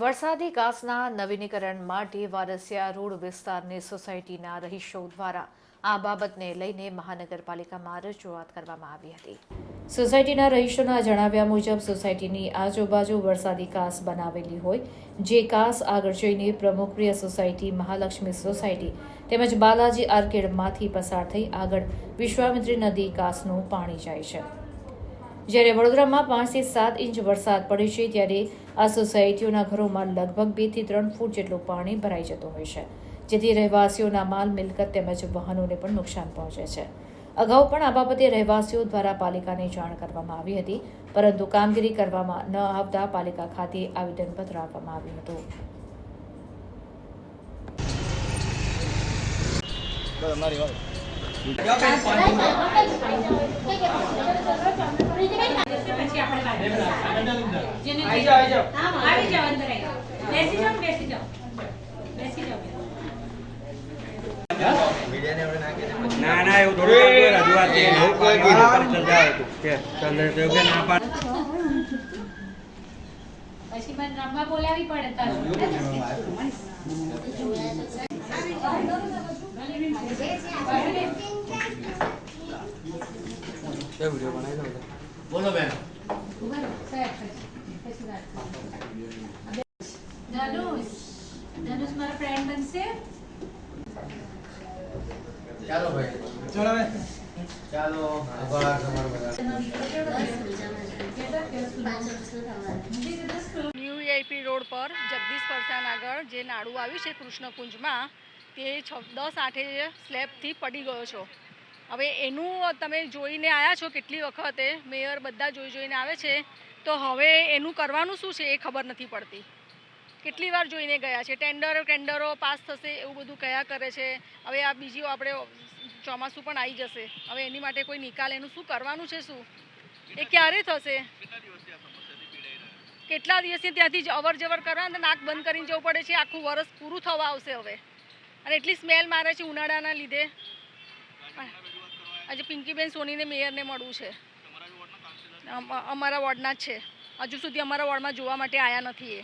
વરસાદી કાસના નવીનીકરણ માટે વારસિયા રોડ વિસ્તારની સોસાયટીના રહીશો દ્વારા આ બાબતને લઈને મહાનગરપાલિકામાં રજૂઆત કરવામાં આવી હતી. સોસાયટીના રહીશોના જણાવ્યા મુજબ, સોસાયટીની આજુબાજુ વરસાદી કાસ બનાવેલી હોય, જે કાસ આગળ જઈને પ્રમુખપ્રિય સોસાયટી મહાલક્ષ્મી સોસાયટી તેમજ બાલાજી આર્કેડમાંથી પસાર થઈ આગળ વિશ્વામિત્રી નદી કાસનું પાણી જાય છે. જ્યારે વડોદરામાં પાંચથી સાત ઇંચ વરસાદ પડે છે, ત્યારે આ સોસાયટીઓના ઘરોમાં લગભગ બેથી ત્રણ ફૂટ જેટલું પાણી ભરાઈ જતું હોય છે, જેથી રહેવાસીઓના માલ, મિલકત તેમજ વાહનોને પણ નુકસાન પહોંચે છે. અગાઉ પણ આ બાબતે રહેવાસીઓ દ્વારા પાલિકાને જાણ કરવામાં આવી હતી, પરંતુ કામગીરી કરવામાં ન આવતા પાલિકા ખાતે આવેદનપત્ર આપવામાં આવ્યું હતું. ના ના એવું થોડું રજૂઆત ના પાડે. પછી મને રમવા બોલાવી પડે તારું બોલો બેન ધનુષ ધનુષ મારા ફ્રેન્ડ બનશે ચાલો ભાઈ. ચલો હવે. ચાલો આભાર તમારો બધા. ન્યૂ એઆઈપી રોડ પર જગદીશ પરસાન આગળ જે નાડું આવ્યું છે કૃષ્ણકુંજમાં તે છ દસ આઠે સ્લેબથી પડી ગયો છો. હવે એનું તમે જોઈને આવ્યા છો કેટલી વખતે? મેયર બધા જોઈ જોઈને આવે છે. તો હવે એનું કરવાનું શું છે એ ખબર નથી પડતી. કેટલી વાર જોઈને ગયા છે? ટેન્ડરો ટેન્ડરો પાસ થશે એવું બધું કયા કરે છે? હવે આ બીજી આપણે ચોમાસું પણ આવી જશે. હવે એની માટે કોઈ નિકાલ એનું શું કરવાનું છે શું? એ ક્યારે થશે? કેટલા દિવસથી ત્યાંથી અવર જવર કરવા નાક બંધ કરીને જવું પડે છે? આખું વરસ પૂરું થવા આવશે હવે. અને એટલી સ્મેલ મારે છે ઉનાળાના લીધે. આજે પિંકીબેન સોનીને મેયરને મળવું છે. અમારા વોર્ડના જ છે. હજુ સુધી અમારા વોર્ડમાં જોવા માટે આવ્યા નથી એ.